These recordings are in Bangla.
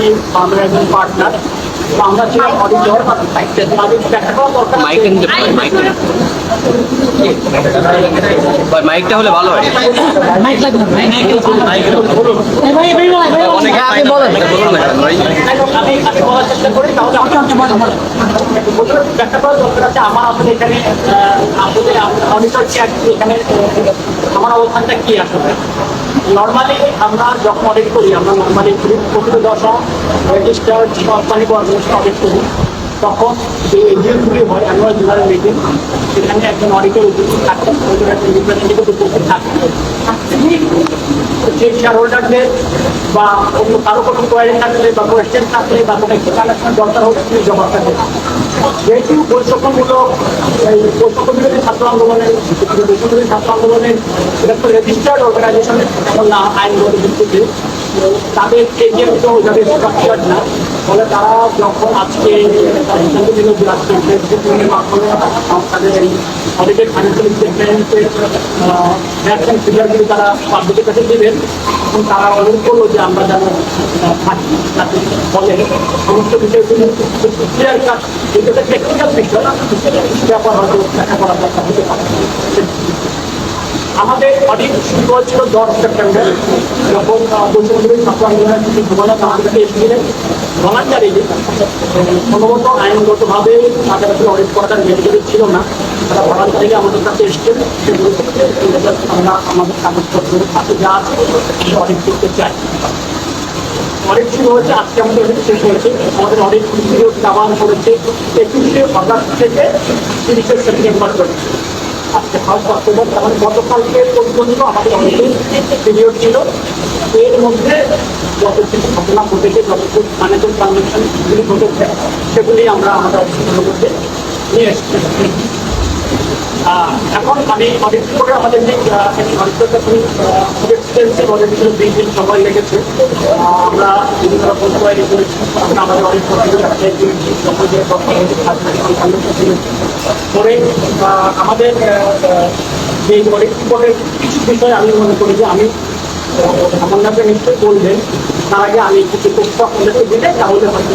আমি আমাদের একজন পার্টনার আমরা ছিলাম অডিটর তাদের দেখা করা দরকার আছে। মাইকটা নিতে পারি মাইকটা ভাই মাইকটা হলে ভালো হয়। আপনি আমি বলার চেষ্টা করি তাহলে বলেন। দরকার আছে। আমার আসলে এখানে আমাদের অডিটর এখানে আমার অবস্থানটা কি আসলে? নর্মালি আমরা যখন অডিট করি আমরা নর্মালি প্রকৃত দশা রেজিস্টার্ড কোম্পানি কর্পোরেশন অডিট করি। তখন যে এজিএমগুলি হয় অ্যানুয়াল জেনারেল মিটিং সেখানে একজন অডিটর উপস্থিত থাকেন একজন রিপ্রেজেন্টেটিভ উপস্থিত থাকেন শেয়ার হোল্ডারদের বা অন্য কারও কোনো কোয়ারি থাকলে বা কোয়েশ্চেন থাকলে বা কোনো একটা কালেকশন দরকার হলে তিনি জবাবটা দেবেন যেহেতু বৈষম্যমূলক, এই বৈষম্য ছাত্র আন্দোলনের বৈষম্য ছাত্র আন্দোলনের এটা তো রেজিস্টার্ড অর্গানাইজেশনের যেমন না, আইনগত ভিত্তিতে। তাদের এজেন্ট যাদের স্ট্রাকচার না। ফলে তারা যখন আজকে তারা কাছে দেবেন তারা যে আমরা ব্যাপার হয়তো দেখা পারে। আমাদের অডিট শুরু হয়েছিল দশ সেপ্টেম্বর, যখন পশ্চিমবঙ্গের ছাত্র আন্দোলনের আমাদের কাছে এসেছিলেন ভলান্টারি সম্ভবত আইনগতভাবে তাদের আসলে অডিট করাটা মেডিকেল ছিল না। তারা ভলান্টারি আমাদের কাছে এসেছেন। আমরা, আমাদের কাগজপত্র হাতে যা আছে অডিট করতে চাই অডিট শুরু হয়েছে আজকে আমাদের অডিট শেষ হয়েছে। আমাদের অডিট পিরিয়ড আবার করেছে একুশে অগাস্ট থেকে তিরিশে সেপ্টেম্বর পর্যন্ত। আজকে ফার্স্ট অক্টোবর তাহলে গতকালকে পর্যন্ত আমাদের অনেকেই পিরিয়ড ছিল। এর মধ্যে যত কিছু ঘটনা ঘটেছে, যত কিছু ফাইন্যান্সিয়াল ট্রানজাকশনগুলি ঘটেছে, সেগুলি আমরা আমাদের অফিসের করতে নিয়ে এসেছি। এখন আমি অডিট করে আমাদের যে অডিটরটা খুবই ছিল দুই দিন সময় লেগেছে। আমরা বিভিন্ন রকম কোয়ারি করেছি আমাদের করে আমাদের যে অডিট রিপোর্টের কিছু বিষয় আমি মনে করি যে আমি আমার নামে নিশ্চয়ই বলবেন, তার আগে আমি কিছু দিলে তাহলে হয়তো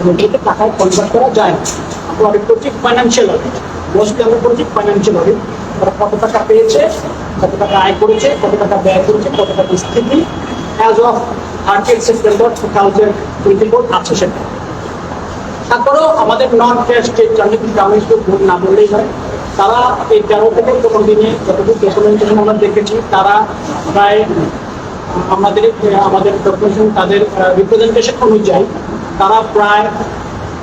এগুলোকে টাকায় কনভার্ট করা যায় না। আমরা অডিট করছি ফাইন্যান্সিয়াল অডিট মোস্টলি আমরা করছি ফাইন্যান্সিয়াল অডিট তারা কত টাকা পেয়েছে? কত টাকা আয় করেছে? কত টাকা ব্যয় করেছে? কত টাকা স্থিতি? As of thirty September two thousand twenty four আছে সেটা। তারপরেও আমাদের নন ক্যাশ যে ট্রানজেকশন শুধু ভুল না বললেই হয়, তারা এই তেরো থেকে কোনো দিনে যতটুকু ডকুমেন্টেশন আমরা দেখেছি, তারা প্রায় আমাদের আমাদের ডকুমেন্টেশন তাদের রিপ্রেজেন্টেশন অনুযায়ী তারা প্রায়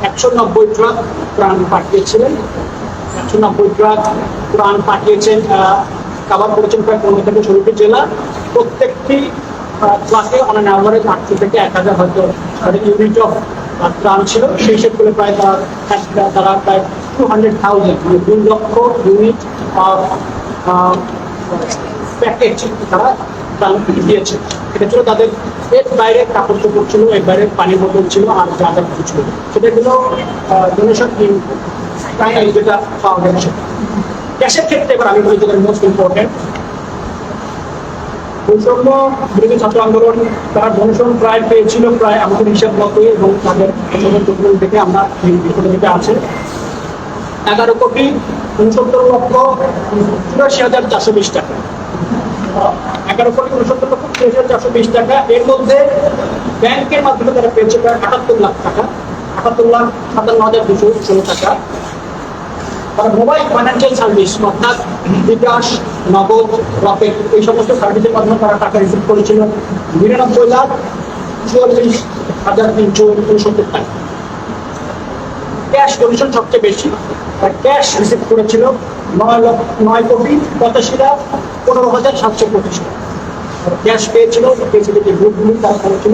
একশো নব্বই ট্রাক প্রাণ পাঠিয়েছিলেন। একশো নব্বই ট্রাক প্রাণ পাঠিয়েছেন কাভার করেছেন প্রায় পনেরো থেকে ষোলোটি জেলা। প্রত্যেকটি ক্লাসে অন অ্যান অ্যাভারেজ আটশো থেকে এক হাজার হয়তো ইউনিট অফ ত্রাণ ছিল। সেই হিসেবে প্রায় তারা তারা প্রায় টু হান্ড্রেড থাউজেন্ড মানে দুই লক্ষ ইউনিট প্যাকেজ তারা ত্রাণ দিয়েছে। এটা ছিল তাদের এর বাইরে কাপড় চোপড় ছিল, এর বাইরে পানি বোতল ছিল, আর যা যা কিছু ছিল। সেটা ছিল ডোনেশন প্রাইমারি যেটা পাওয়া গেছে। ক্যাশের ক্ষেত্রে এবার আমি বলি যেটা মোস্ট ইম্পর্টেন্ট বৈষম্য বিরোধী ছাত্র আন্দোলন, তারা ডোনেশন প্রায় পেয়েছিল প্রায় আমাদের হিসাব মতোই এবং তাদের ডকুমেন্ট থেকে আমরা বিষয়টা আছে। এগারো কোটি উনসত্তর লক্ষ চুরাশি হাজার চারশো বিশ টাকা। এগারো কোটি উনসত্তর লক্ষ হাজার চারশো বিশ টাকা। এর মধ্যে ব্যাংকের মাধ্যমে তারা পেয়েছে প্রায় আটাত্তর লাখ টাকা। আটাত্তর লাখ সাতান্ন হাজার দুশো ষোলো টাকা। তারা মোবাইল ফাইন্যান্সিয়াল সার্ভিস, অর্থাৎ বিকাশ, নগদ, রকেট, এই সমস্ত সার্ভিসের মাধ্যমে তারা টাকা রিসিভ করেছিল। নিরানব্বই লাখ চুয়াল্লিশ হাজার তিনশো উনসত্তর টাকা। ক্যাশ ডোনেশন সবচেয়ে বেশি। আর ক্যাশ রিসিভ করেছিল নয় লক্ষ, নয় কোটি পঁচাশি লাখ পনেরো হাজার সাতশো পঁচিশ টাকা। ক্যাশ পেয়েছিল পেয়েছিল যে গ্রুপগুলি তারা করেছিল